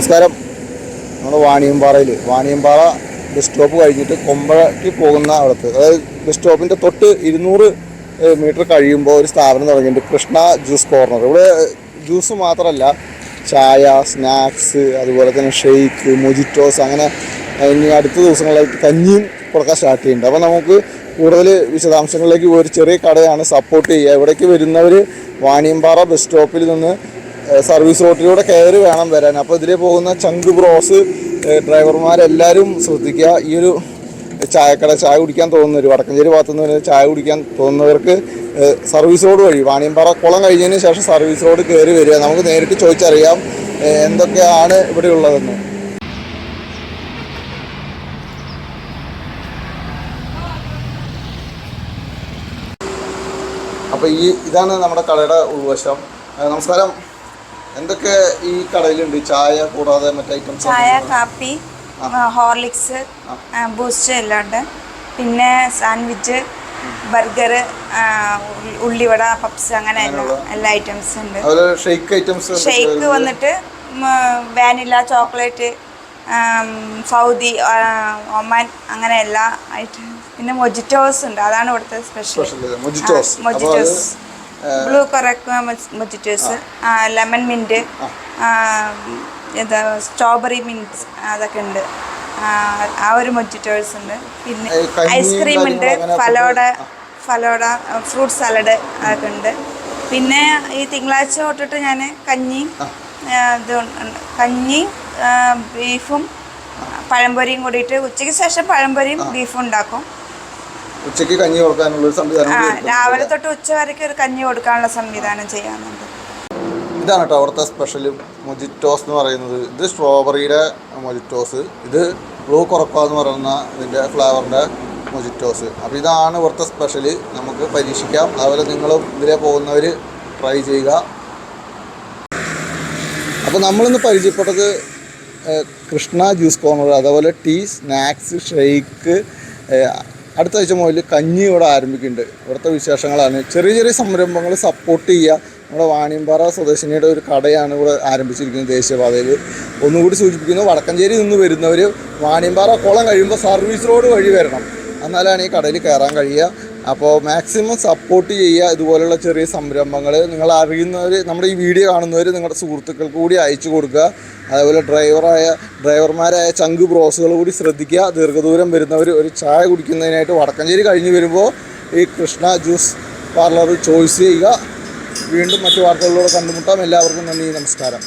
നമസ്കാരം. നമ്മൾ വാണിയമ്പാറയിൽ Vaniyampara bus stop കഴിഞ്ഞിട്ട് കൊമ്പഴയ്ക്ക് പോകുന്ന അവിടുത്തെ അതായത് ബസ് സ്റ്റോപ്പിന്റെ തൊട്ട് ഇരുന്നൂറ് മീറ്റർ കഴിയുമ്പോൾ ഒരു സ്ഥാപനം തുടങ്ങിയിട്ടുണ്ട് കൃഷ്ണ ജ്യൂസ് കോർണർ ഇവിടെ ജ്യൂസ് മാത്രമല്ല ചായ സ്നാക്സ് അതുപോലെ തന്നെ ഷെയ്ക്ക് മൊജിറ്റോസ് അങ്ങനെ ഇനി അടുത്ത ദിവസങ്ങളിലായിട്ട് കഞ്ഞിയും കൊടുക്കാൻ സ്റ്റാർട്ട് ചെയ്യുന്നുണ്ട്. അപ്പോൾ നമുക്ക് കൂടുതൽ വിശദാംശങ്ങളിലേക്ക് ഒരു ചെറിയ കടയാണ് സപ്പോർട്ട് ചെയ്യുക. ഇവിടേക്ക് വരുന്നവർ വാണിയമ്പാറ ബസ് സ്റ്റോപ്പിൽ നിന്ന് സർവീസ് റോട്ടിലൂടെ കയറി വേണം വരാൻ. അപ്പോൾ ഇതിലെ പോകുന്ന ചങ്ക് ബ്രോസ് ഡ്രൈവർമാരെല്ലാവരും ശ്രദ്ധിക്കുക. ഈ ഒരു ചായക്കട ചായ കുടിക്കാൻ തോന്നുന്നവർ വടക്കഞ്ചേരി ഭാഗത്തു നിന്ന് ചായ കുടിക്കാൻ തോന്നുന്നവർക്ക് സർവീസ് റോഡ് വഴി വാണിയമ്പാറ കുളം കഴിഞ്ഞതിന് ശേഷം സർവീസ് റോഡ് കയറി വരിക. നമുക്ക് നേരിട്ട് ചോദിച്ചറിയാം എന്തൊക്കെയാണ് ഇവിടെ ഉള്ളതെന്ന്. അപ്പോൾ ഈ ഇതാണ് നമ്മുടെ കടയുടെ ഉൾവശം. നമസ്കാരം. എന്തൊക്കെ ഈ കടയിലുണ്ട്? ചായ കൂടാതെ മറ്റു ഐറ്റംസ് ചായ കാപ്പി ഹോർലിക്സ് ബൂസ്റ്റ് എല്ലാം ഉണ്ട്. പിന്നെ സാൻഡ്വിച്ച് ബർഗർ ഉള്ളിവട പപ്സ് അങ്ങനെ എല്ലാം ഐറ്റംസ് ഉണ്ട്. ഷേക്ക് ഐറ്റംസ് ഷേക്ക് വന്നിട്ട് വാനില ചോക്ലേറ്റ് സൗദി ഒമാൻ അങ്ങനെ എല്ലാ ഐറ്റംസ് പിന്നെ മൊജിറ്റോസ് ഉണ്ട്. അതാണ് ഇവിടുത്തെ special mojitos. Blue curacao mojitos lemon mint എന്താ സ്ട്രോബെറി മിന്റ് അതൊക്കെ ഉണ്ട്. ആ, ഒരു മൊജിറ്റോസ് ഉണ്ട്. പിന്നെ ഐസ്ക്രീം ഉണ്ട് ഫലോഡ ഫലോഡ ഫ്രൂട്ട് സാലഡ് അതൊക്കെ ഉണ്ട്. പിന്നെ ഈ തിങ്കളാഴ്ച തൊട്ടിട്ട് ഞാൻ കഞ്ഞി ഇത് കഞ്ഞി ബീഫും പഴംപൊരിയും കൂടിയിട്ട് ഉച്ചയ്ക്ക് ശേഷം പഴംപൊരിയും ബീഫും ഉണ്ടാക്കും. ഉച്ചയ്ക്ക് കഞ്ഞി കൊടുക്കാനുള്ള ഒരു സംവിധാനം ആ. രാവിലെ തൊട്ട് ഉച്ച വരയ്ക്ക് ഒരു കഞ്ഞി കൊടുക്കാനുള്ള സംവിധാനം ചെയ്യാറുണ്ട് ഇതാണ് കേട്ടോ അവിടുത്തെ സ്പെഷ്യൽ മൊജിറ്റോസ് എന്ന് പറയുന്നത്. ഇത് സ്ട്രോബെറിയുടെ മൊജിറ്റോസ് ഇത് ബ്ലൂ കൊറക്ക എന്ന് പറയുന്ന ഇതിന്റെ ഫ്ലേവറിന്റെ മൊജിറ്റോസ് അപ്പോൾ ഇതാണ് ഇവിടുത്തെ സ്പെഷ്യൽ നമുക്ക് പരീക്ഷിക്കാം. അതുപോലെ നിങ്ങളും ഇതിലെ പോകുന്നവർ ട്രൈ ചെയ്യുക. അപ്പോൾ നമ്മളിന്ന് പരിചയപ്പെട്ടത് കൃഷ്ണ ജ്യൂസ് കോർണർ അതുപോലെ ടീ സ്നാക്സ് ഷെയ്ക്ക് അടുത്ത ആഴ്ച മുതൽ കഞ്ഞി ഇവിടെ ആരംഭിക്കുന്നുണ്ട്. ഇവിടുത്തെ വിശേഷങ്ങളാണ്. ചെറിയ ചെറിയ സംരംഭങ്ങൾ സപ്പോർട്ട് ചെയ്യുക. നമ്മുടെ വാണിയമ്പാറ സ്വദേശിനിയുടെ ഒരു കടയാണ് ഇവിടെ ആരംഭിച്ചിരിക്കുന്നത് ദേശീയപാതയിൽ. ഒന്നുകൂടി സൂചിപ്പിക്കുന്നു വടക്കഞ്ചേരി നിന്ന് വരുന്നവർ വാണിയമ്പാറ കുളം കഴിയുമ്പോൾ സർവീസ് റോഡ് വഴി വരണം. എന്നാലാണ് ഈ കടയിൽ കയറാൻ കഴിയുക. അപ്പോൾ മാക്സിമം സപ്പോർട്ട് ചെയ്യുക ഇതുപോലുള്ള ചെറിയ സംരംഭങ്ങൾ നിങ്ങൾ അറിയുന്നവർ നമ്മുടെ ഈ വീഡിയോ കാണുന്നവർ നിങ്ങളുടെ സുഹൃത്തുക്കൾക്ക് കൂടി അയച്ചു കൊടുക്കുക. അതേപോലെ ഡ്രൈവറായ ഡ്രൈവർമാരായ ചങ്ക് ബ്രോസുകൾ കൂടി ശ്രദ്ധിക്കുക. ദീർഘദൂരം വരുന്നവർ ഒരു ചായ കുടിക്കുന്നതിനായിട്ട് വടക്കഞ്ചേരി കഴിഞ്ഞ് വരുമ്പോൾ ഈ കൃഷ്ണ ജ്യൂസ് പാർലർ ചോയ്സ് ചെയ്യുക. വീണ്ടും മറ്റു വാർത്തകളിലൂടെ കണ്ടുമുട്ടാം. എല്ലാവർക്കും നന്ദി നമസ്കാരം.